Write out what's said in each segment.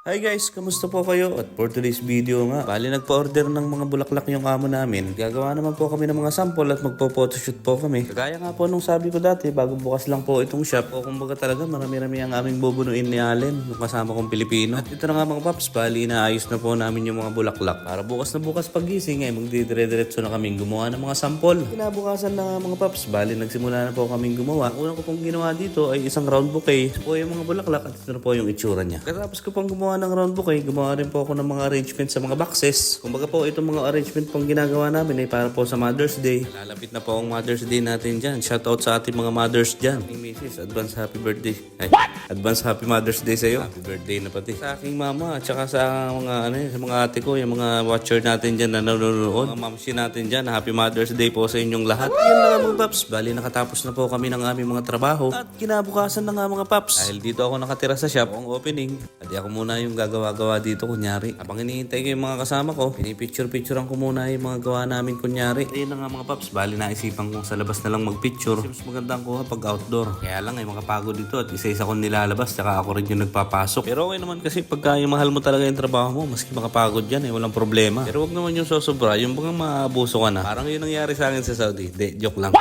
Hi guys, kamusta po kayo? At for today's video nga, bali nagpa-order ng mga bulaklak yung amo namin. Gagawa naman po kami ng mga sample at magpo-photoshoot po kami. Kagaya nga po nung sabi ko dati, bago bukas lang po itong shop, o kumbaga talaga marami-rami ang aming bubunuin ni Allen, kasama kong Pilipino. At ito na nga mga paps, bali inaayos na po namin yung mga bulaklak. Para bukas na bukas pagising, ay magdidire-diretso na kaming gumawa ng mga sample. Kinabukasan na nga mga paps, bali nagsimula na po kaming gumawa. Unang ko pong ginawa dito ay isang round bouquet. Po yung mga bulaklak at ito na po yung itsura niya. Katapos ko pong gumawa ng round bouquet, gumawa rin po ako ng mga arrangement sa mga boxes. Kumbaga po, itong mga arrangement pong ginagawa namin ay para po sa Mother's Day. Lalapit na po ang Mother's Day natin dyan. Shoutout sa ating mga mothers dyan. Aking Mrs. Advance Happy Birthday. Ay, Advance Happy Mother's Day sa iyo. Happy birthday na pati. Sa aking mama at saka sa mga ano sa mga ate ko, yung mga watcher natin dyan na nanonood. Mga mamsi natin dyan. Happy Mother's Day po sa inyong lahat. Yun na nga mga paps. Bali nakatapos na po kami ng aming mga trabaho. At kinabukasan na nga mga paps. Dahil dito ako nakatira sa shop, ang opening. At ako muna yung gagawa-gawa dito kunyari. Habang hinihintay ko yung mga kasama ko, pinipicture-picturean ko muna yung mga gawa namin kunyari. Ayun na nga mga paps. Bali naisipan kong sa labas na lang magpicture. Mas magandang kuha pag outdoor. Kaya lang ay makapagod dito at isa-isa kong nilalabas tsaka ako rin yung nagpapasok. Pero okay naman kasi pagka yung mahal mo talaga yung trabaho mo, maski makapagod yan eh, walang problema. Pero wag naman yung sosobra, yung bang maabuso ka na. Parang yun nangyari sa akin sa Saudi. De, joke lang.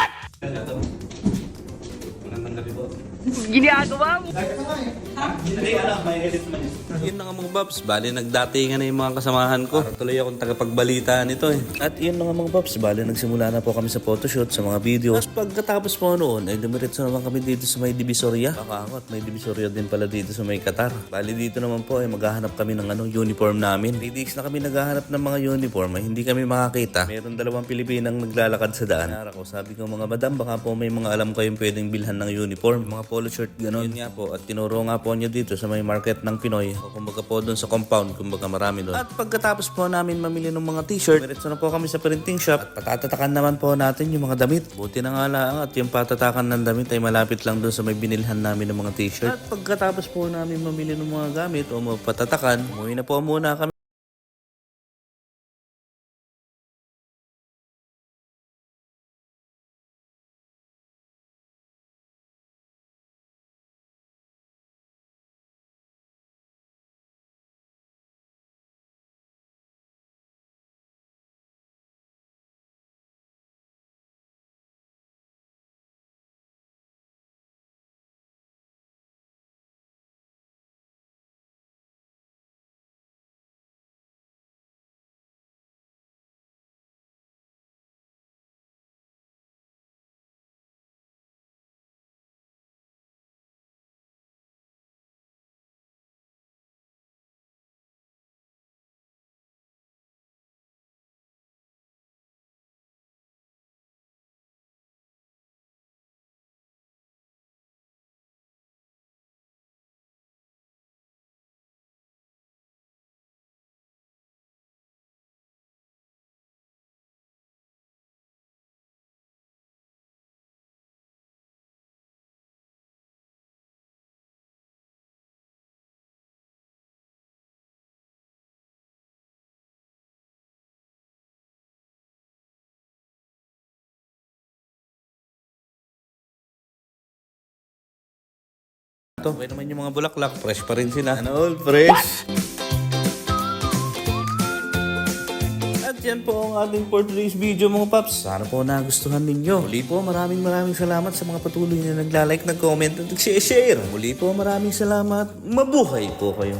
Ginagawa mo. Yun na nga mga Babs, bali nagdatingan na yung mga kasamahan ko. Para tuloy akong tagapagbalita nito eh. At yun na nga mga Babs, bali nagsimula na po kami sa photoshoot, sa mga videos. At pagkatapos po noon, ay dumiretso naman kami dito sa may Divisoria. Baka at may Divisoria din pala dito sa may Qatar. Bali dito naman po ay maghahanap kami ng ano, uniform namin. 3 days na kami naghahanap ng mga uniform ay hindi kami makakita. Meron dalawang Pilipinang naglalakad sa daan. Nara ko, sabi ko mga madam, baka po may mga alam kayong pwedeng bilhan ng uniform. Mga polo shirt, gano'n. Yun nga po. At tinuro nga po niyo dito sa may market ng Pinoy. O kumbaga po doon sa compound, kumbaga marami doon. At pagkatapos po namin mamili ng mga t-shirt, diretso na po kami sa printing shop. At patatatakan naman po natin yung mga damit. Buti na nga lang at yung patatakan ng damit ay malapit lang doon sa may binilhan namin ng mga t-shirt. At pagkatapos po namin mamili ng mga gamit o mga patatakan, umuwi na po muna kami. Ito, okay naman yung mga bulaklak. Fresh pa rin sila. Ano all? Fresh! At yan po ang ating for today's video mga paps. Sana po nagustuhan ninyo. Muli po maraming maraming salamat sa mga patuloy na nagla-like, nag-comment at nag-share. Muli po maraming salamat. Mabuhay po kayo.